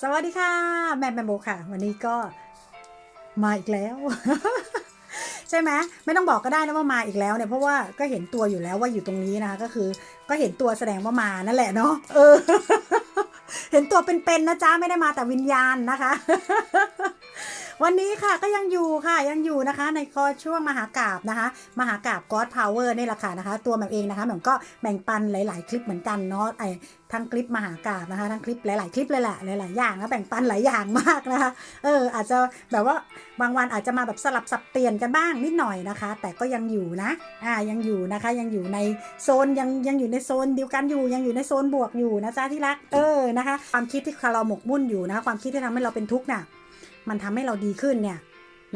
สวัสดีค่ะ แม่แมมโบค่ะ วันนี้ก็มาอีกแล้ว ใช่ไหมไม่ต้องบอกก็ได้นะว่ามาอีกแล้วเนี่ยเพราะว่าก็เห็นตัวอยู่แล้วว่าอยู่ตรงนี้นะคะ ก็คือ ก็เห็นตัวแสดงว่ามานั่นแหละเนาะเออ เห็นตัวเป็นๆนะจ๊ะไม่ได้มาแต่วิญญาณนะคะ วันนี้ค่ะก็ยังอยู่ค่ะยังอยู่นะคะ ในคอช่วงมหากราบนะคะ มหากราบ God Power นี่แหละค่ะนะคะ ตัวแหม่มเองนะคะแหม่มก็แบ่งปันหลาย ๆ คลิปเหมือนกันเนาะไอ้ทั้งคลิปมหากราบนะคะทั้งคลิปหลาย ๆ คลิปเลยแหละหลาย ๆ อย่างนะแบ่งปันหลายอย่างมากนะคะเอออาจจะแบบว่าบางวันอาจจะมาแบบสลับสับเปลี่ยนกันบ้างนิดหน่อยนะคะ แต่ก็ยังอยู่นะอ่ายังอยู่นะคะยังอยู่ในโซนยังยังอยู่ในโซนเดียวกันอยู่ยังอยู่ในโซนบวกอยู่นะจ๊ะที่รักเออนะคะ ความคิดที่เราหมกมุ่นอยู่นะคะความคิดที่ทำให้เราเป็นทุกข์น่ะ มันทำให้เราดีขึ้นเนี่ย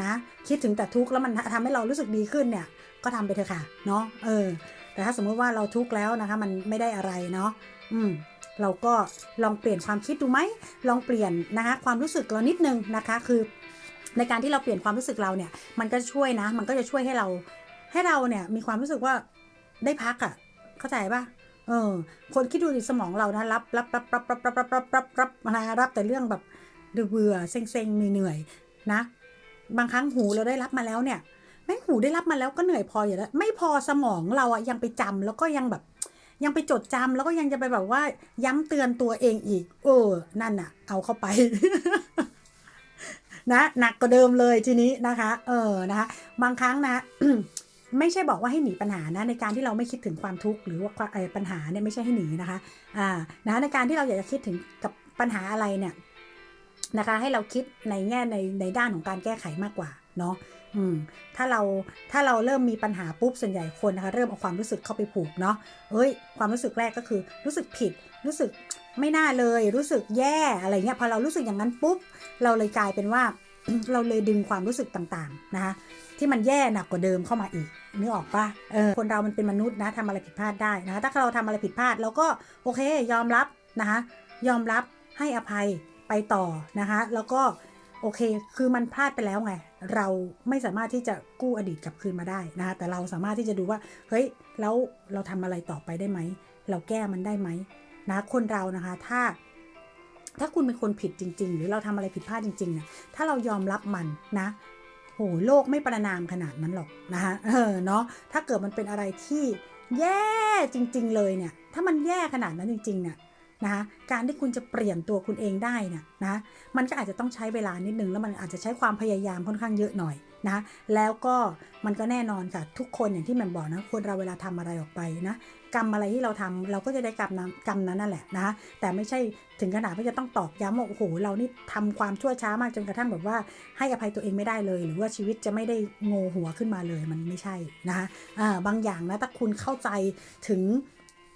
นะคิดถึงแต่ทุกข์แล้วมันทำให้เรารู้สึกดีขึ้นเนี่ยก็ทำไปเถอะค่ะเนาะเออ แต่ถ้าสมมติว่าเราทุกข์แล้วนะคะ มันไม่ได้อะไรเนาะอืมเราก็ลองเปลี่ยนความคิดดูไหมลองเปลี่ยนนะคะความรู้สึกเรานิดนึงนะคะ คือ ในการที่เราเปลี่ยนความรู้สึกเราเนี่ย มันก็ช่วยนะ มันก็จะช่วยให้เรา ให้เราเนี่ยมีความรู้สึกว่าได้พักอะ่ะ เข้าใจปะเออ คนคิดดูดิสมองเรานะรับรับรับรับรับรับรับรับรับรับนะรับแต่เรื่องแบบ เบื่อเซ็งเซ็งเหนื่อยๆนะ บางครั้งหูเราได้รับมาแล้วเนี่ยแม่หูได้รับมาแล้วก็เหนื่อยพออยู่แล้ว ไม่พอสมองเราอะยังไปจำแล้วก็ยังแบบ ยังไปจดจำแล้วก็ยังจะไปแบบว่า ย้ำเตือนตัวเองอีก เออ นั่นน่ะเอาเข้าไป นะหนักกว่าเดิมเลยทีนี้นะคะ เออนะคะบางครั้งนะไม่ใช่บอกว่าให้หนีปัญหานะในการที่เราไม่คิดถึงความทุกข์หรือว่าปัญหาเนี่ยไม่ใช่ให้หนีนะคะ อ่านะในการที่เราอยากจะคิดถึงกับปัญหาอะไรเนี่ย นะคะ ให้เราคิดในแง่ในในด้านของการแก้ไขมากกว่าเนาะอืมถ้าเราถ้าเราเริ่มมีปัญหาปุ๊บส่วนใหญ่คนนะคะ เริ่มเอาความรู้สึกเข้าไปผูกเนาะเอ้ย ความรู้สึกแรกก็คือ รู้สึกผิด รู้สึกไม่น่าเลย รู้สึกแย่อะไรเงี้ยพอเรารู้สึกอย่างนั้นปุ๊บเราเลยกลายเป็นว่าเราเลยดึงความรู้สึกต่างๆนะคะที่มันแย่หนักกว่าเดิมเข้ามาอีกนึกออกปะเออคนเรามันเป็นมนุษย์นะทำอะไรผิดพลาดได้นะคะ ถ้าเราทำอะไรผิดพลาดเราก็โอเค ยอมรับนะคะ ยอมรับให้อภัย ไปต่อนะคะแล้วก็โอเค คือมันพลาดไปแล้วไง เราไม่สามารถที่จะกู้อดีตกลับคืนมาได้นะคะแต่เราสามารถที่จะดูว่า เฮ้ย แล้วเราทำอะไรต่อไปได้ไหม เราแก้มันได้ไหมนะ คนเรานะคะ ถ้า ถ้าคุณเป็นคนผิดจริง ๆ หรือเราทำอะไรผิดพลาดจริงๆเนี่ยถ้าเรายอมรับมันนะ โห โลกไม่ประนามขนาดนั้นหรอกนะคะเออ เนาะ ถ้าเกิดมันเป็นอะไรที่แย่จริง ๆ เลยเนี่ย ถ้ามันแย่ขนาดนั้นจริงๆเนี่ย นะคะการที่คุณจะเปลี่ยนตัวคุณเองได้นี่ยนะมันก็อาจจะต้องใช้เวลานิดนึงแล้วมันอาจจะใช้ความพยายามค่อนข้างเยอะหน่อยนะแล้วก็มันก็แน่นอนค่ะทุกคนอย่างที่แหม่มบอกนะคนเราเวลาทำอะไรออกไปนะกรรมอะไรที่เราทำเราก็จะได้กรรมนั้นกรรมนั้นนั่นแหละนะแต่ไม่ใช่ถึงขนาดว่าจะต้องตอกย้ำว่าโอ้โหเรานี่ทำความชั่วช้ามากจนกระทั่งแบบว่าให้อภัยตัวเองไม่ได้เลย หรือว่าชีวิตจะไม่ได้โงหัวขึ้นมาเลยมันไม่ใช่นะคะบางอย่างนะถ้าคุณเข้าใจถึง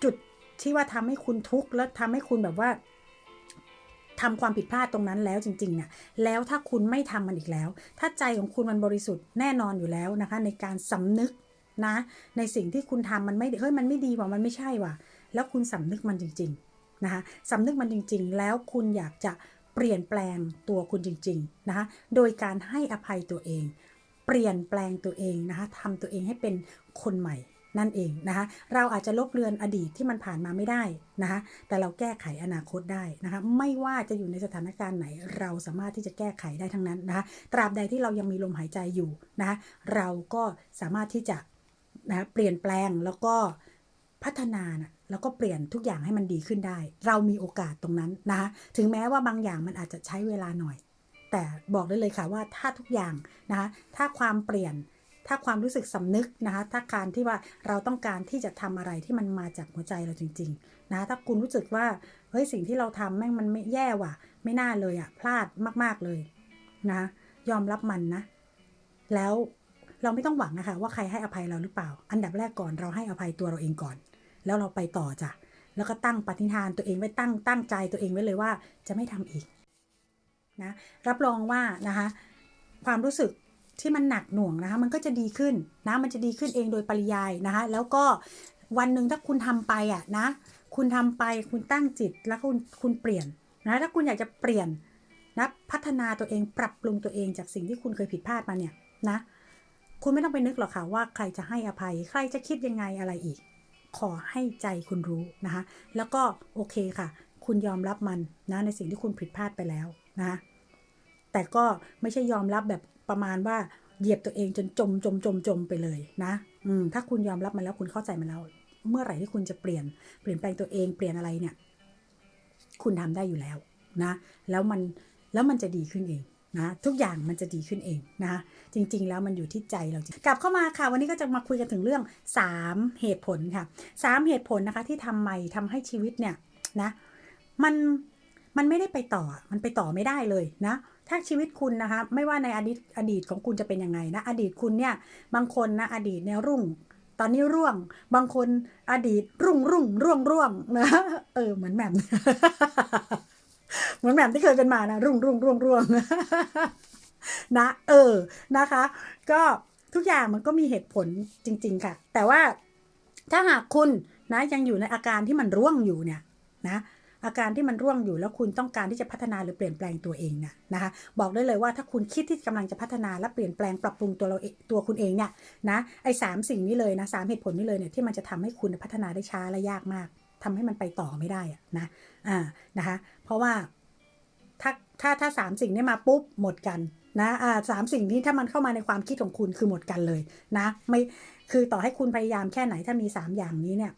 จุด ที่ว่าทำให้คุณทุกข์แล้วทำให้คุณแบบว่าทำความผิดพลาดตรงนั้นแล้วจริงๆเนี่ยแล้วถ้าคุณไม่ทำมันอีกแล้ว ถ้าใจของคุณมันบริสุทธิ์แน่นอนอยู่แล้วนะคะ ในการสำนึกนะ ในสิ่งที่คุณทำมันไม่เฮ้ยมันไม่ดีว่ะมันไม่ใช่ว่ะ แล้วคุณสำนึกมันจริง ๆนะคะสำนึกมันจริง ๆ แล้วคุณอยากจะเปลี่ยนแปลงตัวคุณจริง ๆนะคะ โดยการให้อภัยตัวเอง เปลี่ยนแปลงตัวเองนะคะทำตัวเองให้เป็นคนใหม่ นั่นเองนะคะ เราอาจจะลบเลือนอดีตที่มันผ่านมาไม่ได้นะคะ แต่เราแก้ไขอนาคตได้นะคะ ไม่ว่าจะอยู่ในสถานการณ์ไหน เราสามารถที่จะแก้ไขได้ทั้งนั้นนะคะ ตราบใดที่เรายังมีลมหายใจอยู่นะคะ เราก็สามารถที่จะนะเปลี่ยนแปลงแล้วก็พัฒนานะแล้วก็เปลี่ยนทุกอย่างให้มันดีขึ้นได้ เรามีโอกาสตรงนั้นนะคะ ถึงแม้ว่าบางอย่างมันอาจจะใช้เวลาหน่อย แต่บอกได้เลยค่ะว่าถ้าทุกอย่างนะคะ ถ้าความเปลี่ยน ถ้าความรู้สึกสำนึกนะคะถ้าการที่ว่าเราต้องการที่จะทำอะไรที่มันมาจากหัวใจเราจริงๆนะถ้าคุณรู้สึกว่าเฮ้ยสิ่งที่เราทำแม่งมันไม่แย่ว่ะ ไม่น่าเลยอะพลาดมากๆเลยนะยอมรับมันนะ แล้วเราไม่ต้องหวังนะคะว่าใครให้อภัยเราหรือเปล่า อันดับแรกก่อนเราให้อภัยตัวเราเองก่อน แล้วเราไปต่อจ้ะแล้วก็ตั้งปฏิฐานตัวเองไว้ตั้งตั้งใจตัวเองไว้เลยว่าจะไม่ทำอีกนะรับรองว่านะคะความรู้สึก ที่มันหนักหน่วงนะคะ มันก็จะดีขึ้นนะ มันจะดีขึ้นเองโดยปริยายนะคะ แล้วก็วันหนึ่งถ้าคุณทำไปอะนะ คุณทำไปคุณตั้งจิตแล้วคุณคุณเปลี่ยนนะ ถ้าคุณอยากจะเปลี่ยนนะพัฒนาตัวเองปรับปรุงตัวเองจากสิ่งที่คุณเคยผิดพลาดมาเนี่ยนะ คุณไม่ต้องไปนึกหรอกค่ะว่าใครจะให้อภัย ใครจะคิดยังไงอะไรอีก ขอให้ใจคุณรู้นะคะ แล้วก็โอเคค่ะ คุณยอมรับมันนะในสิ่งที่คุณผิดพลาดไปแล้วนะะแต่ก็ไม่ใช่ยอมรับแบบ ประมาณว่าเหยียบตัวเองจนจมจมจมจมไปเลยนะอืมถ้าคุณยอมรับมันแล้วคุณเข้าใจมันแล้ว เมื่อไหร่ที่คุณจะเปลี่ยนเปลี่ยนแปลงตัวเองเปลี่ยนอะไรเนี่ย คุณทำได้อยู่แล้วนะ แล้วมันแล้วมันจะดีขึ้นเองนะทุกอย่างมันจะดีขึ้นเองนะจริง ๆ แล้วมันอยู่ที่ใจเราจริงกลับเข้ามาค่ะ วันนี้ก็จะมาคุยกันถึงเรื่อง 3 เหตุผลค่ะ 3 เหตุผลนะคะที่ทำไมทำให้ชีวิตเนี่ยนะมันมันไม่ได้ไปต่อมันไปต่อไม่ได้เลยนะ ถ้าชีวิตคุณนะคะไม่ว่าในอดีตอดีตของคุณจะเป็นยังไงนะอดีตคุณเนี่ยบางคนนะอดีตเนี่ยรุ่ง ตอนนี้ร่วง บางคนอดีตรุ่งรุ่งร่วงร่วงนะเออเหมือนแหม่มเหมือนแหม่มที่เคยเป็นมานะรุ่งรุ่งร่วงร่วงนะ เออนะคะ ก็ทุกอย่างมันก็มีเหตุผลจริง ๆ ค่ะ แต่ว่าถ้าหากคุณนะยังอยู่ในอาการที่มันร่วงอยู่เนี่ยนะ อาการที่มันร่วงอยู่แล้วคุณต้องการที่จะพัฒนาหรือเปลี่ยนแปลงตัวเองนี่ยนะคะบอกได้เลยว่าถ้าคุณคิดที่กำลังจะพัฒนาและเปลี่ยนแปลงปรับปรุงตัวเราเตัวคุณเองเนี่ยนะไอ้สามสิ่งนี้เลยนะสามเหตุผลนี้เลยเนี่ยที่มันจะทำให้คุณพัฒนาได้ช้าและยากมากทำให้มันไปต่อไม่ได้อะนะอ่านะคะเพราะว่าถ้าถ้าถ้าสามสิ่งนี้มาปุ๊บหมดกันนะอ่าสามสิ่งนี้ถ้ามันเข้ามาในความคิดของคุณคือหมดกันเลยนะไม่คือต่อให้คุณพยายามแค่ไหนถ้ามีสามอย่างนี้เนี่ย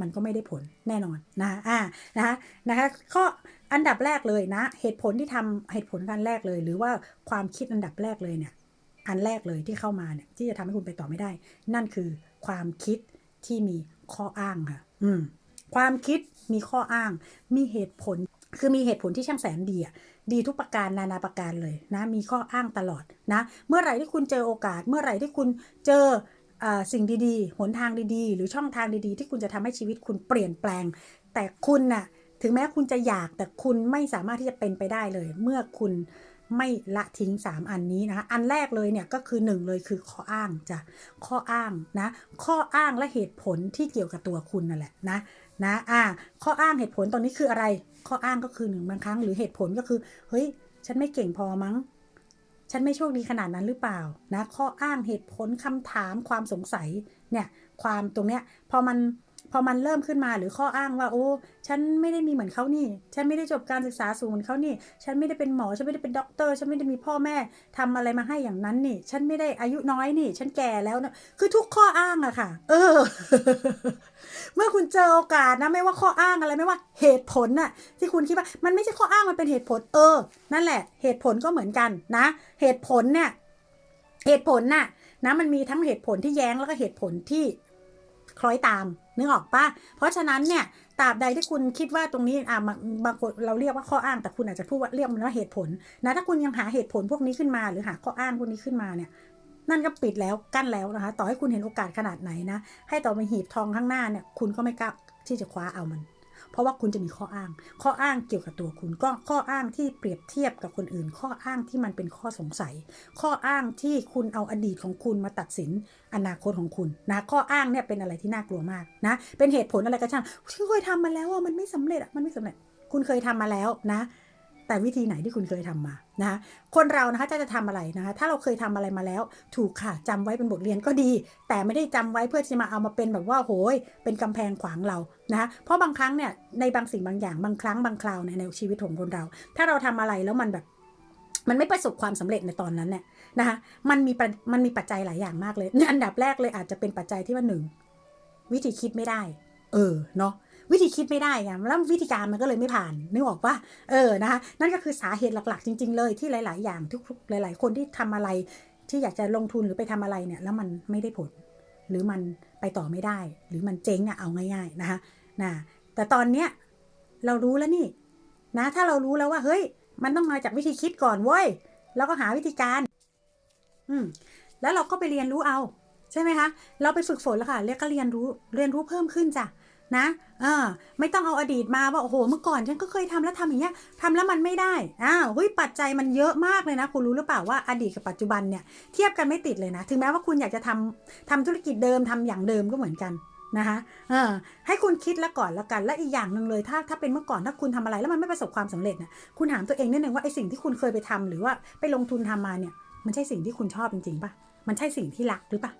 มันก็ไม่ได้ผลแน่นอนนะอ่านะคะนะคะข้ออันดับแรกเลยนะ เหตุผลที่ทำเหตุผลกันแรกเลย หรือว่าความคิดอันดับแรกเลยเนี่ยอันแรกเลยที่เข้ามาเนี่ยที่จะทำให้คุณไปต่อไม่ได้ นั่นคือความคิดที่มีข้ออ้างค่ะอืมความคิดมีข้ออ้าง มีเหตุผลคือมีเหตุผลที่ช่างแสนดีอะดีทุกประการนานาประการเลยนะ มีข้ออ้างตลอดนะ เมื่อไหร่ที่คุณเจอโอกาส เมื่อไหร่ที่คุณเจอ สิ่งดีๆ หนทางดีๆ หรือช่องทางดีๆ ที่คุณจะทำให้ชีวิตคุณเปลี่ยนแปลง แต่คุณน่ะ ถึงแม้คุณจะอยากแต่คุณไม่สามารถที่จะเป็นไปได้เลย เมื่อคุณไม่ละทิ้ง 3 อันนี้นะคะ อันแรกเลยเนี่ยก็คือ 1 เลยคือข้ออ้างจ้ะ ข้ออ้างนะ ข้ออ้างและเหตุผลที่เกี่ยวกับตัวคุณนั่นแหละนะนะ อ่า ข้ออ้างเหตุผลตรงนี้คืออะไร ข้ออ้างก็คือหนึ่งบางครั้งหรือเหตุผลก็คือ เฮ้ย ฉันไม่เก่งพอมั้ง ฉันไม่โชคดีขนาดนั้นหรือเปล่านะข้ออ้างเหตุผลคำถามความสงสัยเนี่ยความตรงเนี้ยพอมัน พอมันเริ่มขึ้นมาหรือข้ออ้างว่า โอ้ฉันไม่ได้มีเหมือนเขานี่ ฉันไม่ได้จบการศึกษาสูงเหมือนเขานี่ ฉันไม่ได้เป็นหมอฉันไม่ได้เป็นด็อกเตอร์ฉันไม่ได้มีพ่อแม่ทำอะไรมาให้อย่างนั้นนี่ ฉันไม่ได้อายุน้อยนี่ ฉันแก่แล้วนะคือทุกข้ออ้างอะค่ะ เออ เมื่อคุณเจอโอกาสนะไม่ว่าข้ออ้างอะไรไม่ว่าเหตุผลน่ะ ที่คุณคิดว่า มันไม่ใช่ข้ออ้างมันเป็นเหตุผล เออ นั่นแหละ เหตุผลก็เหมือนกันนะ เหตุผลเนี่ยเหตุผลน่ะนะมันมีทั้งเหตุผลที่แย้งแล้วก็เหตุผลที่คล้อยตาม นึกออกปะเพราะฉะนั้นเนี่ยตราบใดที่คุณคิดว่าตรงนี้อ่าบางคนเราเรียกว่าข้ออ้างแต่คุณอาจจะพูดว่าเรียกมันว่าเหตุผลนะถ้าคุณยังหาเหตุผลพวกนี้ขึ้นมา หรือหาข้ออ้างพวกนี้ขึ้นมาเนี่ยนั่นก็ปิดแล้วกั้นแล้วนะคะ ต่อให้คุณเห็นโอกาสขนาดไหนนะ ให้ต่อไปหีบทองข้างหน้าเนี่ย คุณก็ไม่กล้าที่จะคว้าเอามัน ราะว่าคุณจะมีข้ออ้าง ข้ออ้างเกี่ยวกับตัวคุณ ก็ข้ออ้างที่เปรียบเทียบกับคนอื่น ข้ออ้างที่มันเป็นข้อสงสัย ข้ออ้างที่คุณเอาอดีตของคุณมาตัดสินอนาคตของคุณนะข้ออ้างเนี่ยเป็นอะไรที่น่ากลัวมากนะเป็นเหตุผลอะไรก็ช่างที่เคยทำมาแล้วว่ามันไม่สำเร็จอะมันไม่สำเร็จ คุณเคยทำมาแล้วนะ แต่วิธีไหนที่คุณเคยทำมานะคะคนเรานะคะจะจะทำอะไรนะคะถ้าเราเคยทำอะไรมาแล้ว ถูกค่ะจำไว้เป็นบทเรียนก็ดี แต่ไม่ได้จำไว้เพื่อที่จะมาเอามาเป็นแบบว่าโหยเป็นกำแพงขวางเรานะคะเพราะบางครั้งเนี่ยในบางสิ่งบางอย่างบางครั้งบางคราวในในชีวิตของคนเรา ถ้าเราทำอะไรแล้วมันแบบมันไม่ประสบความสำเร็จในตอนนั้นเนี่ยนะคะมันมีมันมีปัจจัยหลายอย่างมากเลย อันดับแรกเลยอาจจะเป็นปัจจัยที่ว่าหนึ่งวิธีคิดไม่ได้ เออเนาะ วิธีคิดไม่ได้ไงแล้ววิธีการมันก็เลยไม่ผ่านนึกออกปะเออนะคะนั่นก็คือสาเหตุหลักๆ จริง ๆ เลยที่หลาย ๆ อย่างทุกๆหลาย ๆ คนที่ทำอะไร ที่อยากจะลงทุนหรือไปทำอะไรเนี่ย แล้วมันไม่ได้ผล หรือมันไปต่อไม่ได้ หรือมันเจ๊งอะเอาง่าย ๆ นะคะนะแต่ตอนเนี้ยเรารู้แล้วนี่ นะ ถ้าเรารู้แล้วว่า เฮ้ย มันต้องมาจากวิธีคิดก่อนเว้ยแล้วก็หาวิธีการ อืม แล้วเราก็ไปเรียนรู้เอา ใช่ไหมคะ เราไปฝึกฝนแล้วค่ะ เรียกก็เรียนรู้ เรียนรู้เพิ่มขึ้นจ้ะ นะเออไม่ต้องเอาอดีตมาว่าโอ้โหเมื่อก่อนฉันก็เคยทำแล้วทำอย่างเงี้ยทำแล้วมันไม่ได้อ้าวเฮ้ยปัจจัยมันเยอะมากเลยนะ คุณรู้หรือเปล่าว่าอดีตกับปัจจุบันเนี่ยเทียบกันไม่ติดเลยนะ ถึงแม้ว่าคุณอยากจะทำทำธุรกิจเดิมทำอย่างเดิมก็เหมือนกันนะคะเออให้คุณคิดแล้วก่อนแล้วกันและอีกอย่างหนึ่งเลยถ้าถ้าเป็นเมื่อก่อนถ้าคุณทำอะไรแล้วมันไม่ประสบความสำเร็จนะคุณถามตัวเองนิดนึงว่าไอ้สิ่งที่คุณเคยไปทำหรือว่าไปลงทุนทำมาเนี่ยมันใช่สิ่งที่คุณชอบจริงๆปะมันใช่สิ่งที่รักหรือปะ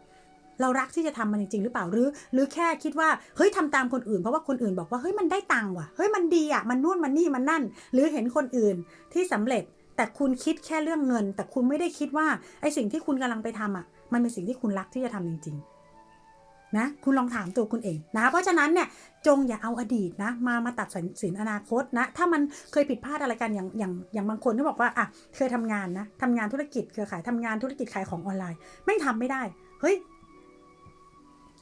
เรารักที่จะทำมันจริงๆหรือเปล่าหรือ หรือแค่คิดว่าเฮ้ยทำตามคนอื่นเพราะว่าคนอื่นบอกว่าเฮ้ยมันได้ตังค์ว่ะเฮ้ยมันดีอะมันนู่นมันนี่มันนั่น หรือเห็นคนอื่นที่สำเร็จแต่คุณคิดแค่เรื่องเงิน แต่คุณไม่ได้คิดว่าไอ้สิ่งที่คุณกำลังไปทำอะ มันเป็นสิ่งที่คุณรักที่จะทำจริง ๆ นะ คุณลองถามตัวคุณเองนะ เพราะฉะนั้นเนี่ยจงอย่าเอาอดีตนะ มามาตัดสินสนอนาคตนะ ถ้ามันเคยผิดพลาดอะไรกันอย่างอย่างอย่างบางคนที่บอกว่าอะเคยทำงานนะทำงานธุรกิจเครือข่ายทำงานธุรกิจขายของออนไลน์ ไม่ทำไม่ได้ เฮ้ย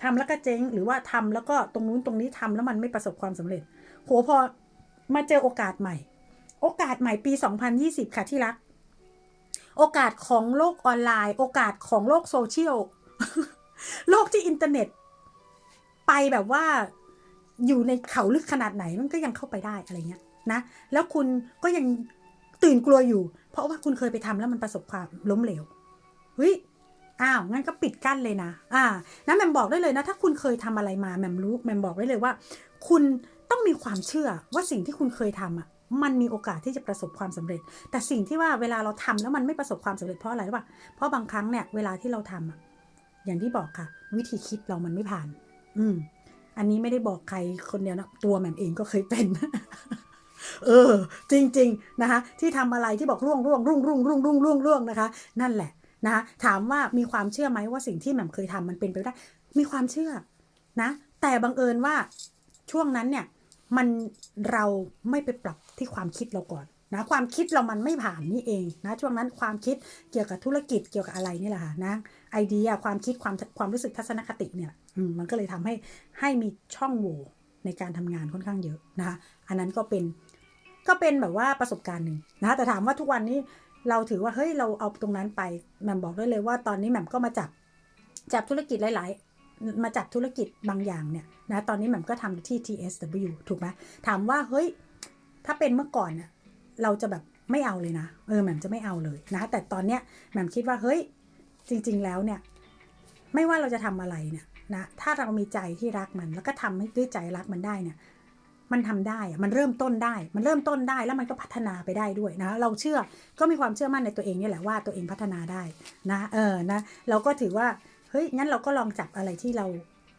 ทำแล้วก็เจ๊งหรือว่าทำแล้วก็ตรงนู้นตรงนี้ทำแล้วมันไม่ประสบความสำเร็จโหพอมาเจอโอกาสใหม่ โอกาสใหม่ปี 2020 ค่ะที่รัก โอกาสของโลกออนไลน์ โอกาสของโลกโซเชียลโลกที่อินเทอร์เน็ต ไปแบบว่าอยู่ในเขาลึกขนาดไหนมันก็ยังเข้าไปได้อะไรเงี้ยนะแล้วคุณก็ยังตื่นกลัวอยู่ เพราะว่าคุณเคยไปทำแล้วมันประสบความล้มเหลวเฮ้ย อ้าวงั้นก็ปิดกั้นเลยนะ อ่านะแหมมบอกได้เลยนะ ถ้าคุณเคยทำอะไรมาแหมมรู้แหมมบอกได้เลยว่า คุณต้องมีความเชื่อว่าสิ่งที่คุณเคยทำอะมันมีโอกาสที่จะประสบความสำเร็จ แต่สิ่งที่ว่าเวลาเราทำแล้วมันไม่ประสบความสำเร็จเพราะอะไรรู้ป่ะเพราะบางครั้งเนี่ยเวลาที่เราทำอะอย่างที่บอกค่ะ วิธีคิดเรามันไม่ผ่าน อืม อันนี้ไม่ได้บอกใครคนเดียวนะตัวแหม่มเองก็เคยเป็นเออ จริง ๆ นะคะที่ทำอะไรที่บอกร่วงร่วงรุ่งรุ่งรุ่งรุ่งร่วงร่วงนะคะ นั่นแหละ นะคะถามว่ามีความเชื่อไหมว่าสิ่งที่แหม่มเคยทำมันเป็นไปได้ มีความเชื่อนะ แต่บังเอิญว่าช่วงนั้นเนี่ยมันเราไม่ไปปรับที่ความคิดเราก่อนนะความคิดเรามันไม่ผ่านนี่เองนะช่วงนั้นความคิดเกี่ยวกับธุรกิจเกี่ยวกับอะไรนี่แหละค่ะนะไอเดียความคิดความความรู้สึกทัศนคติเนี่ยมันก็เลยทำให้ให้มีช่องโหว่ในการทำงานค่อนข้างเยอะนะคะอันนั้นก็เป็นก็เป็นแบบว่าประสบการณ์หนึ่งนะแต่ถามว่าทุกวันนี้ เราถือว่าเฮ้ยเราเอาตรงนั้นไปแหม่มบอกได้เลยว่าตอนนี้แหม่มก็มาจับจับธุรกิจหลาย ๆ มาจับธุรกิจบางอย่างเนี่ยนะตอนนี้แหม่มก็ทำที่ TSW ถูกไหมถามว่าเฮ้ยถ้าเป็นเมื่อก่อนเนี่ยเราจะแบบไม่เอาเลยนะเออแหม่มจะไม่เอาเลยนะ แต่ตอนเนี้ยแหม่มคิดว่าเฮ้ยจริง ๆ แล้วเนี่ยไม่ว่าเราจะทำอะไรเนี่ยนะถ้าเรามีใจที่รักมันแล้วก็ทำให้ด้วยใจรักมันได้เนี่ย มันทำได้ มันเริ่มต้นได้ มันเริ่มต้นได้ แล้วมันก็พัฒนาไปได้ด้วยนะ เราเชื่อ ก็มีความเชื่อมั่นในตัวเองนี่แหละว่าตัวเองพัฒนาได้นะ เออ นะ เราก็ถือว่า เฮ้ย งั้นเราก็ลองจับอะไรที่เรา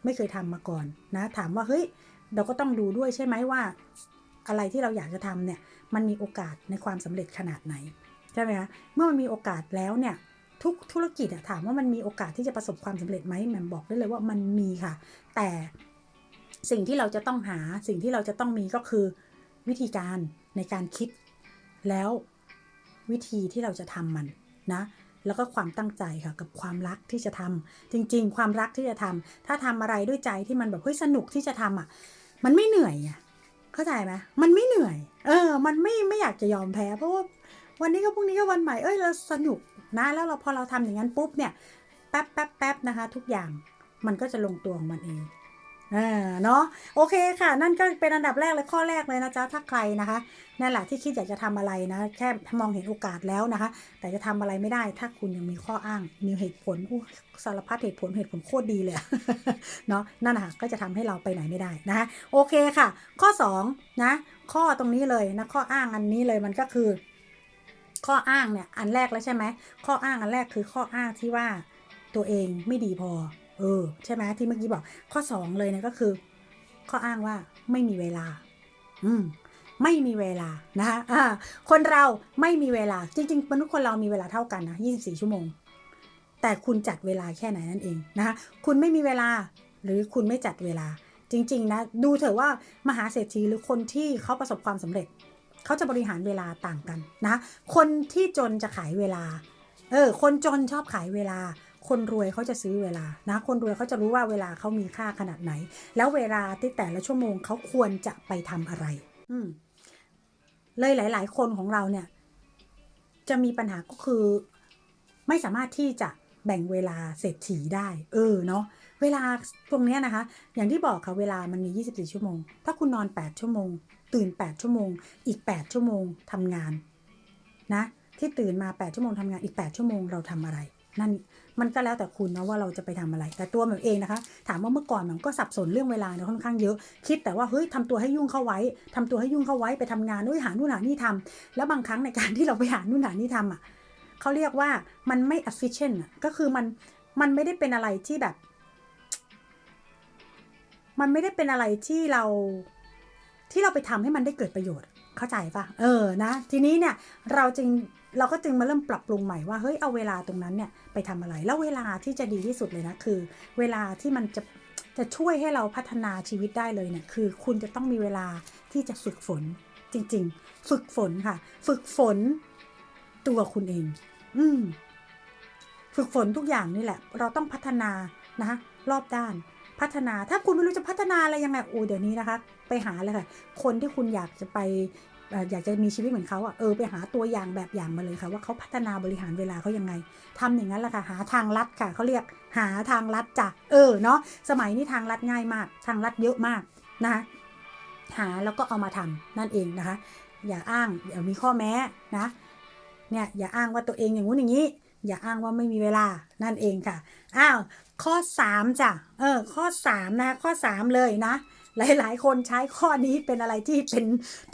ไม่เคยทำมาก่อนนะ ถามว่า เฮ้ย เราก็ต้องดูด้วยใช่ไหมว่า อะไรที่เราอยากจะทำเนี่ย มันมีโอกาสในความสำเร็จขนาดไหน ใช่ไหมคะ เมื่อมันมีโอกาสแล้วเนี่ยทุกธุรกิจอะถามว่ามันมีโอกาสที่จะประสบความสำเร็จไหมแหม่มบอกได้เลยว่ามันมีค่ะ แต่ สิ่งที่เราจะต้องหาสิ่งที่เราจะต้องมีก็คือ วิธีการในการคิด แล้ววิธีที่เราจะทำมันนะแล้วก็ความตั้งใจค่ะกับความรักที่จะทำจริง ๆ ความรักที่จะทำถ้าทำอะไรด้วยใจที่มันแบบเฮ้ยสนุกที่จะทำอะ มันไม่เหนื่อยอะเข้าใจไหมมันไม่เหนื่อย เออ มันไม่ไม่อยากจะยอมแพ้ เพราะว่าวันนี้ก็พรุ่งนี้ก็วันใหม่เอ้ยเราสนุกนะแล้วเราพอเราทำอย่างนั้นปุ๊บเนี่ยแป๊บแป๊บแป๊บนะคะ ทุกอย่างมันก็จะลงตัวของมันเอง อ่าเนาะโอเคค่ะ นั่นก็เป็นอันดับแรกเลยข้อแรกเลยนะจ๊ะถ้าใครนะคะนั่นแหละที่คิดอยากจะทำอะไรนะแค่มองเห็นโอกาสแล้วนะคะ แต่จะทำอะไรไม่ได้ ถ้าคุณยังมีข้ออ้าง มีเหตุผลอู้สารพัดเหตุผลเหตุผลโคตรดีเลยเนาะนั่นนะคะก็จะทำให้เราไปไหนไม่ได้นะคะโอเคค่ะ ข้อ2นะข้อตรงนี้เลยนะข้ออ้างอันนี้เลยมันก็คือ ข้ออ้างเนี่ยอันแรกแล้วใช่ไหมข้ออ้างอันแรกคือข้ออ้างที่ว่าตัวเองไม่ดีพอ เออ ใช่ไหมที่เมื่อกี้บอก ข้อสองเลยเนี่ยก็คือ ข้ออ้างว่าไม่มีเวลา อืมไม่มีเวลานะคะอ่าคนเราไม่มีเวลา จริง ๆ มนุษย์คนเรามีเวลาเท่ากันนะ 24 ชั่วโมง แต่คุณจัดเวลาแค่ไหนนั่นเองนะคะ คุณไม่มีเวลาหรือคุณไม่จัดเวลา จริง ๆ นะ ดูเถอะว่ามหาเศรษฐีหรือคนที่เขาประสบความสำเร็จ เขาจะบริหารเวลาต่างกันนะ คนที่จนจะขายเวลา เออ คนจนชอบขายเวลา คนรวยเขาจะซื้อเวลานะคนรวยเขาจะรู้ว่าเวลาเขามีค่าขนาดไหน แล้วเวลาที่แต่ละชั่วโมงเขาควรจะไปทำอะไร อืมเลยหลาย ๆ คนของเราเนี่ย จะมีปัญหาก็คือ ไม่สามารถที่จะแบ่งเวลาเศรษฐีได้ เออเนาะเวลาตรงเนี้ยนะคะ อย่างที่บอกค่ะเวลามันมี 24 ชั่วโมง ถ้าคุณนอน 8 ชั่วโมง ตื่น 8 ชั่วโมง อีก 8 ชั่วโมงทำงาน นะ ที่ตื่นมา 8 ชั่วโมงทำงานอีก 8 ชั่วโมงเราทำอะไร นั่น มันก็แล้วแต่คุณนะว่าเราจะไปทำอะไร แต่ตัวมันเองนะคะ ถามว่าเมื่อก่อนมันก็สับสนเรื่องเวลาเนี่ยค่อนข้างเยอะ คิดแต่ว่าเฮ้ยทำตัวให้ยุ่งเข้าไว้ทำตัวให้ยุ่งเข้าไว้ไปทำงานด้ยหานู่นหานี่ทำแล้วบางครั้งในการที่เราไปหานู่นหานี่ทำอะเขาเรียกว่ามันไม่ efficient อะก็คือมันมันไม่ได้เป็นอะไรที่แบบ มันไม่ได้เป็นอะไรที่เราที่เราไปทำให้มันได้เกิดประโยชน์ เข้าใจปะเออนะ ทีนี้เนี่ยเราจึง เราก็จึงมาเริ่มปรับปรุงใหม่ว่าเฮ้ยเอาเวลาตรงนั้นเนี่ยไปทำอะไร แล้วเวลาที่จะดีที่สุดเลยนะคือ เวลาที่มันจะจะช่วยให้เราพัฒนาชีวิตได้เลยเนี่ยคือ คุณจะต้องมีเวลาที่จะฝึกฝนจริง ๆ ฝึกฝนค่ะ ฝึกฝนตัวคุณเอง อืมฝึกฝนทุกอย่างนี่แหละ เราต้องพัฒนานะคะรอบด้านพัฒนาถ้าคุณไม่รู้จะพัฒนาอะไรยังไงโอ้เดี๋ยวนี้นะคะ ไปหาเลยค่ะ คนที่คุณอยากจะไป อยากจะมีชีวิตเหมือนเขาอะเออไปหาตัวอย่างแบบอย่างมาเลยค่ะ ว่าเขาพัฒนาบริหารเวลาเขายังไงทำอย่างนั้นแหละค่ะ หาทางลัดค่ะเขาเรียกหาทางลัดจ้ะเออเนาะสมัยนี้ทางลัดง่ายมาก ทางลัดเยอะมากนะคะหาแล้วก็เอามาทำนั่นเองนะคะ อย่าอ้างอย่ามีข้อแม้นะเนี่ยอย่าอ้างว่าตัวเองอย่างงู้นอย่างนี้ อย่าอ้างว่าไม่มีเวลานั่นเองค่ะอ้าวข้อ3จ้ะเออข้อ3นะคะข้อ 3 เลยนะ หลาย ๆ คนใช้ข้อนี้เป็นอะไรที่เป็น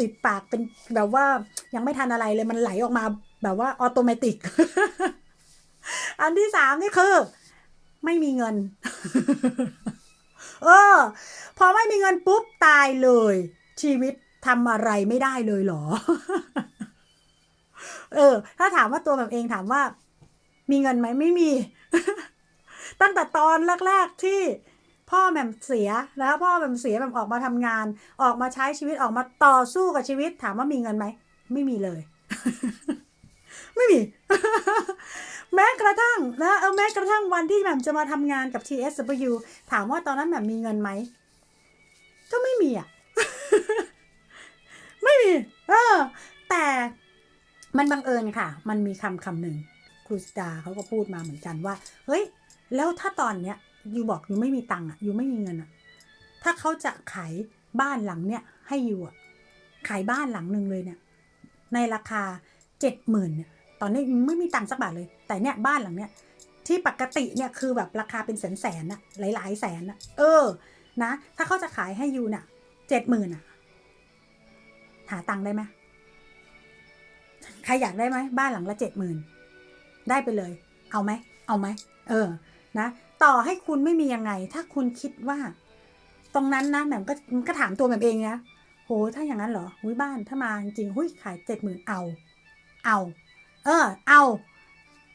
ติดปากเป็นแบบว่ายังไม่ทันอะไรเลยมันไหลออกมาแบบว่าออโตเมติก อันที่สามนี่คือ ไม่มีเงิน เออ พอไม่มีเงินปุ๊บตายเลย ชีวิตทำอะไรไม่ได้เลยเหรอ เออ ถ้าถามว่าตัวแบบเองถามว่า มีเงินไหมไม่มี ตั้งแต่ตอนแรก ๆที่ พ่อแหม่มเสียแล้วพ่อแหม่มเสียแหม่มออกมาทำงาน ออกมาใช้ชีวิตออกมาต่อสู้กับชีวิต ถามว่ามีเงินไหมไม่มีเลย ไม่มี แม้กระทั่งนะเออแม้กระทั่งวันที่แหม่มจะมาทำงานกับ TSW ถามว่าตอนนั้นแหม่มมีเงินไหมก็ไม่มีอะไม่มี เออ แต่มันบังเอิญค่ะ มันมีคำคำหนึ่งครูสตาเขาก็พูดมาเหมือนกันว่า เฮ้ย แล้วถ้าตอนเนี้ย ยูบอกยูไม่มีตังค์อะยูไม่มีเงินอะ ถ้าเขาจะขายบ้านหลังเนี้ยให้ยูอะ ขายบ้านหลังหนึ่งเลยเนี่ย ในราคาเจ็ดหมื่นเนี่ย ตอนนี้ยูไม่มีตังค์สักบาทเลย แต่เนี่ยบ้านหลังเนี้ยที่ปกติเนี่ยคือแบบราคาเป็นแสนแสนๆนะหลายๆแสนนะเออ นะ ถ้าเขาจะขายให้ยูเนี่ยเจ็ดหมื่นอะหาตังค์ได้ไหมใครอยากได้ไหมบ้านหลังละเจ็ดหมื่นได้ไปเลย เอาไหมเอาไหมเออ นะ ต่อให้คุณไม่มียังไง ถ้าคุณคิดว่า ตรงนั้นนะแหม่มก็ก็ถามตัวแหม่มเองนะโหถ้าอย่างนั้นเหรอหุ้ยบ้านถ้ามาจริงหุ้ยขายเจ็ดหมื่นเอา เอา เออ เอา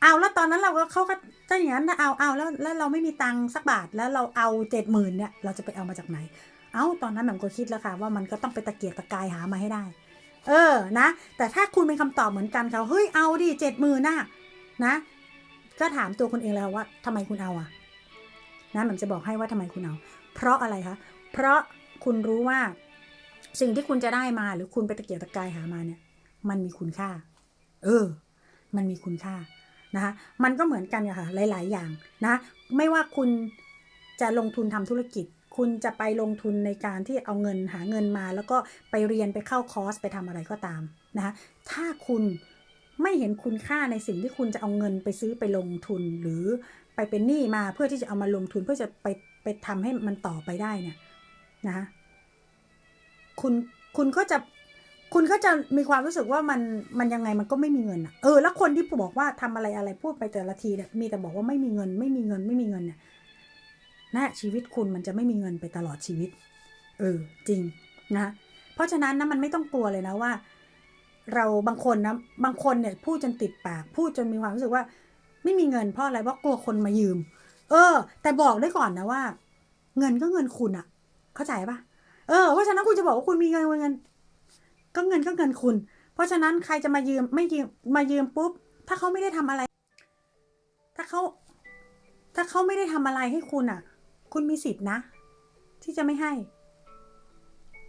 เอาแล้วตอนนั้นเราก็เขาก็ถ้าอย่างนั้นนะเอาเอาแล้วแล้วเราไม่มีตังค์สักบาทแล้วเราเอาเจ็ดหมื่นเนี่ยเราจะไปเอามาจากไหน เอาตอนนั้นแหม่มก็คิดแล้วค่ะ ว่ามันก็ต้องไปตะเกียกตะกายหามาให้ได้ เออนะ แต่ถ้าคุณเป็นคำตอบเหมือนกันเขาเฮ้ยเอาดิเจ็ดหมื่นน่ะนะ ก็ถามตัวคุณเองแล้วว่าทำไมคุณเอาอะ นะมันจะบอกให้ว่าทำไมคุณเอา เพราะอะไรคะ เพราะคุณรู้ว่าสิ่งที่คุณจะได้มาหรือคุณไปตะเกียกตะกายหามาเนี่ย มันมีคุณค่า เออ มันมีคุณค่านะคะมันก็เหมือนกันค่ะหลาย ๆ อย่างนะไม่ว่าคุณจะลงทุนทำธุรกิจ คุณจะไปลงทุนในการที่เอาเงินหาเงินมา แล้วก็ไปเรียนไปเข้าคอร์สไปทำอะไรก็ตามนะคะถ้าคุณไม่เห็นคุณค่าในสิ่งที่คุณจะเอาเงินไปซื้อไปลงทุนหรือ ไปเป็นหนี้มาเพื่อที่จะเอามาลงทุนเพื่อจะไปไปทำให้มันต่อไปได้เนี่ยนะคะคุณคุณก็จะคุณก็จะมีความรู้สึกว่ามันมันยังไงมันก็ไม่มีเงินอะเออแล้วคนที่บอกว่าทำอะไรอะไรพูดไปแต่ละทีเนี่ยมีแต่บอกว่าไม่มีเงิน ไม่มีเงินไม่มีเงินเนี่ยนะชีวิตคุณมันจะไม่มีเงินไปตลอดชีวิต เออ จริงนะเพราะฉะนั้นนะมันไม่ต้องกลัวเลยนะว่า เราบางคนนะบางคนเนี่ยพูดจนติดปาก พูดจนมีความรู้สึกว่า ไม่มีเงินเพราะอะไรเพราะกลัวคนมายืม เออ แต่บอกได้ก่อนนะว่า เงินก็เงินคุณอะเข้าใจปะเออเพราะฉะนั้นคุณจะบอกว่าคุณมีเงินเงิน ก็เงินก็เงินคุณ เพราะฉะนั้นใครจะมายืมไม่ยืมมายืมปุ๊บ ถ้าเขาไม่ได้ทำอะไร ถ้าเขาถ้าเขาไม่ได้ทำอะไรให้คุณอะคุณมีสิทธินะ ที่จะไม่ให้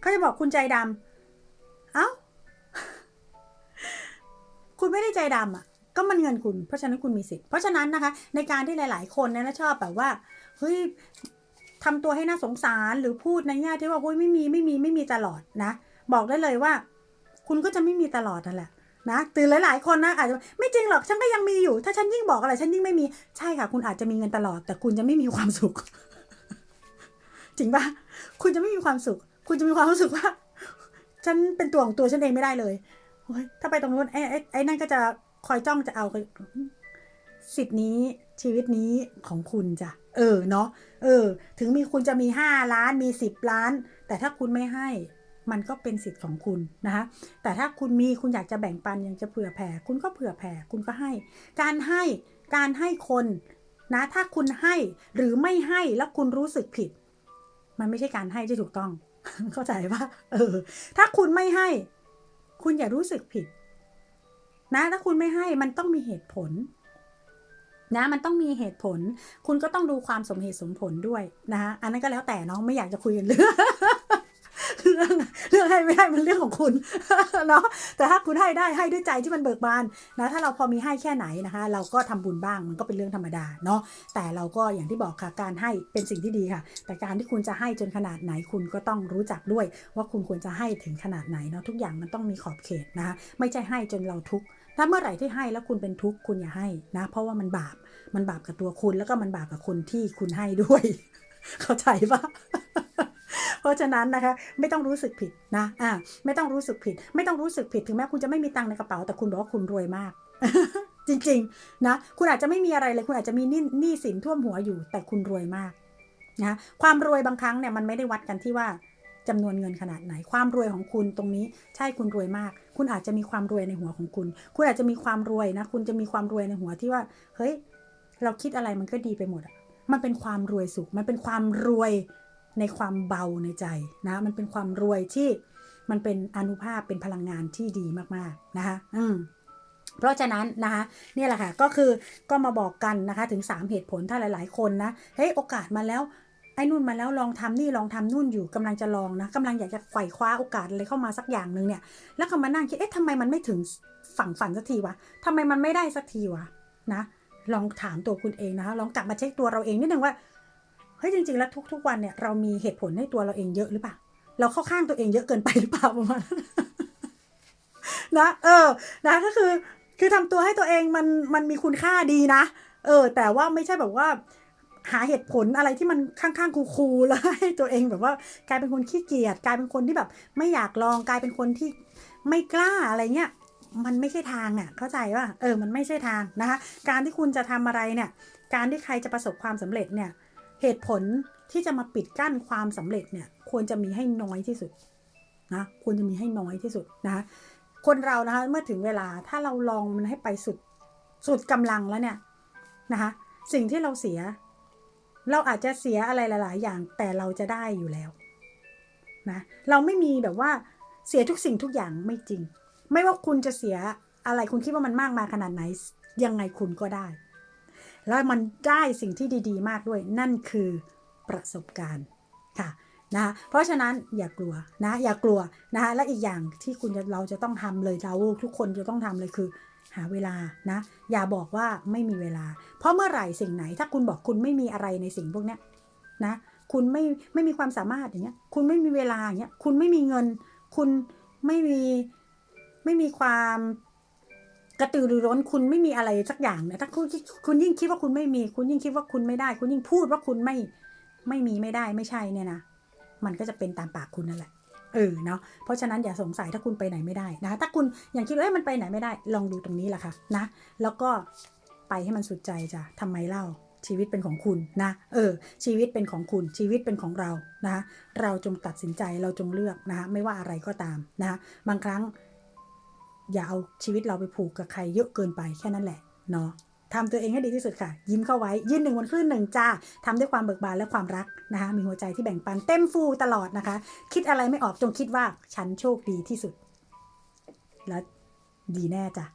เขาจะบอกคุณใจดำเอ้า คุณไม่ได้ใจดำอะ ก็มันเงินคุณ เพราะฉะนั้นคุณมีสิทธิ์ เพราะฉะนั้นนะคะในการที่หลาย ๆ คนเนยนะชอบแบบว่าเฮ้ยทำตัวให้น่าสงสารหรือพูดในแง่ที่ว่าเฮ้ยไม่มีไม่มีไม่มีตลอดนะ บอกได้เลยว่า คุณก็จะไม่มีตลอดนั่นแหละนะตื่นหลาย ๆ คนนะอาจจะไม่จริงหรอกฉันก็ยังมีอยู่ ถ้าฉันยิ่งบอกอะไรฉันยิ่งไม่มีใช่ค่ะ คุณอาจจะมีเงินตลอด แต่คุณจะไม่มีความสุข จริงปะคุณจะไม่มีความสุข คุณจะมีความรู้สึกว่า ฉันเป็นตัวของตัวฉันเองไม่ได้เลยโอ้ยถ้าไปตรงนู้นไอ้ไอ้นั่นก็จะ คอยจ้องจะเอาสิทธิ์นี้ชีวิตนี้ของคุณจ้ะเออเนาะเออ ถึงมีคุณจะมี 5 ล้านมี 10 ล้าน แต่ถ้าคุณไม่ให้มันก็เป็นสิทธิ์ของคุณนะคะแต่ถ้าคุณมีคุณอยากจะแบ่งปันอยากจะเผื่อแผ่ คุณก็เผื่อแผ่ คุณก็ให้ การให้การให้คนนะถ้าคุณให้หรือไม่ให้แล้วคุณรู้สึกผิด มันไม่ใช่การให้ที่ถูกต้อง เข้าใจปะเออ ถ้าคุณไม่ให้ คุณอย่ารู้สึกผิด นะถ้าคุณไม่ให้มันต้องมีเหตุผลนะมันต้องมีเหตุผล คุณก็ต้องดูความสมเหตุสมผลด้วยนะคะอันนั้นก็แล้วแต่เนาะไม่อยากจะคุยกันเรื่องเรื่องเรื่องให้ไม่ให้มันเรื่องของคุณเนาะแต่ถ้าคุณให้ได้ให้ด้วยใจที่มันเบิกบานนะถ้าเราพอมีให้แค่ไหนนะคะ เราก็ทำบุญบ้างมันก็เป็นเรื่องธรรมดาเนาะแต่เราก็อย่างที่บอกค่ะการให้เป็นสิ่งที่ดีค่ะ แต่การที่คุณจะให้จนขนาดไหนคุณก็ต้องรู้จักด้วย ว่าคุณควรจะให้ถึงขนาดไหนเนาะทุกอย่างมันต้องมีขอบเขตนะคะไม่ใช่ให้จนเราทุกข์ ถ้าเมื่อไหร่ที่ให้แล้วคุณเป็นทุกข์คุณอย่าให้นะ เพราะว่ามันบาปมันบาปกับตัวคุณแล้วก็มันบาปกับคนที่คุณให้ด้วย เข้าใจปะเพราะฉะนั้นนะคะไม่ต้องรู้สึกผิดนะอ่าไม่ต้องรู้สึกผิด ไม่ต้องรู้สึกผิดถึงแม้คุณจะไม่มีตังในกระเป๋า แต่คุณบอกว่าคุณรวยมาก จริงๆนะคุณอาจจะไม่มีอะไรเลย คุณอาจจะมีนี้หนี้สินท่วมหัวอยู่ แต่คุณรวยมากนะความรวยบางครั้งเนี่ยมันไม่ได้วัดกันที่ว่า จำนวนเงินขนาดไหน ความรวยของคุณตรงนี้ใช่คุณรวยมาก คุณอาจจะมีความรวยในหัวของคุณ คุณอาจจะมีความรวยนะ คุณจะมีความรวยในหัวที่ว่า เฮ้ย เราคิดอะไรมันก็ดีไปหมดอะมันเป็นความรวยสุข มันเป็นความรวยในความเบาในใจนะ มันเป็นความรวยที่มันเป็นอนุภาพเป็นพลังงานที่ดีมากๆนะคะ อืมเพราะฉะนั้นนะคะนี่แหละค่ะก็คือก็มาบอกกันนะคะถึง 3 เหตุผลถ้าหลาย ๆ คนนะเฮ้ยโอกาสมาแล้ว ไอ้นู่นมาแล้วลองทำนี่ลองทำนู่นอยู่กำลังจะลองนะกำลังอยากจะไขว่คว้าโอกาสอะไรเข้ามาสักอย่างหนึ่งเนี่ย แล้วก็มานั่งคิดเอ๊ะทำไมมันไม่ถึงฝั่งฝันสักทีวะทำไมมันไม่ได้สักทีวะนะ ลองถามตัวคุณเองนะลองกลับมาเช็คตัวเราเองนิดนึงว่าเฮ้ยจริงๆแล้วทุกๆวันเนี่ยเรามีเหตุผลให้ตัวเราเองเยอะหรือเปล่าเราเข้าข้างตัวเองเยอะเกินไปหรือเปล่าประมาณนั้นนะเออนะก็คือคือทำตัวให้ตัวเองมันมันมีคุณค่าดีนะ เออ แต่ว่าไม่ใช่แบบว่า หาเหตุผลอะไรที่มันข้างๆคูลๆแล้วให้ตัวเองแบบว่ากลายเป็นคนขี้เกียจกลายเป็นคนที่แบบ ไม่อยากลองกลายเป็นคนที่ไม่กล้าอะไรเงี้ยมันไม่ใช่ทางอะเข้าใจว่าเออมันไม่ใช่ทางนะคะ การที่คุณจะทำอะไรเนี่ย การที่ใครจะประสบความสำเร็จเนี่ย เหตุผลที่จะมาปิดกั้นความสำเร็จเนี่ย ควรจะมีให้น้อยที่สุดนะควรจะมีให้น้อยที่สุดนะคะคนเรานะคะเมื่อถึงเวลาถ้าเราลองมันให้ไปสุดสุดกำลังแล้วเนี่ยนะคะสิ่งที่เราเสีย เราอาจจะเสียอะไรหลาย ๆ อย่างแต่เราจะได้อยู่แล้วนะเราไม่มีแบบว่าเสียทุกสิ่งทุกอย่างไม่จริง ไม่ว่าคุณจะเสียอะไรคุณคิดว่ามันมากมาขนาดไหน ยังไงคุณก็ได้ แล้วมันได้สิ่งที่ดีๆ มากด้วย นั่นคือประสบการณ์ค่ะนะเพราะฉะนั้นอย่ากลัวนะอย่ากลัวนะคะและอีกอย่างที่คุณจะเราจะต้องทำเลยเราทุกคนจะต้องทำเลยคือ หาเวลานะ อย่าบอกว่าไม่มีเวลา เพราะเมื่อไหร่สิ่งไหน ถ้าคุณบอกคุณไม่มีอะไรในสิ่งพวกนี้นะ คุณไม่ไม่มีความสามารถอย่างเงี้ย คุณไม่มีเวลาอย่างเงี้ย คุณไม่มีเงิน คุณไม่มีไม่มีความกระตือรือร้นคุณไม่มีอะไรสักอย่างเนี่ยถ้าคุณคุณยิ่งคิดว่าคุณไม่มี คุณยิ่งคิดว่าคุณไม่ได้ คุณยิ่งพูดว่าคุณไม่ไม่มีไม่ได้ไม่ใช่เนี่ยนะมันก็จะเป็นตามปากคุณนั่นแหละ เออเนาะเพราะฉะนั้นอย่าสงสัยถ้าคุณไปไหนไม่ได้นะถ้าคุณอย่างคิดว่ามันไปไหนไม่ได้ ลองดูตรงนี้แหละค่ะนะ แล้วก็ไปให้มันสุดใจจ้ะทำไมเล่าชีวิตเป็นของคุณนะ เออ ชีวิตเป็นของคุณ ชีวิตเป็นของเรา นะคะ เราจงตัดสินใจ เราจงเลือกนะคะ ไม่ว่าอะไรก็ตามนะคะ บางครั้ง อย่าเอาชีวิตเราไปผูกกับใครเยอะเกินไปแค่นั้นแหละ เนาะ ทำตัวเองให้ดีที่สุดค่ะ ยิ้มเข้าไว้ ยืนหนึ่งบนคลื่นหนึ่งจ้าทำด้วยความเบิกบานและความรักนะคะ มีหัวใจที่แบ่งปันเต็มฟูตลอดนะคะ คิดอะไรไม่ออกจงคิดว่าฉันโชคดีที่สุด แล้วดีแน่จ้ะ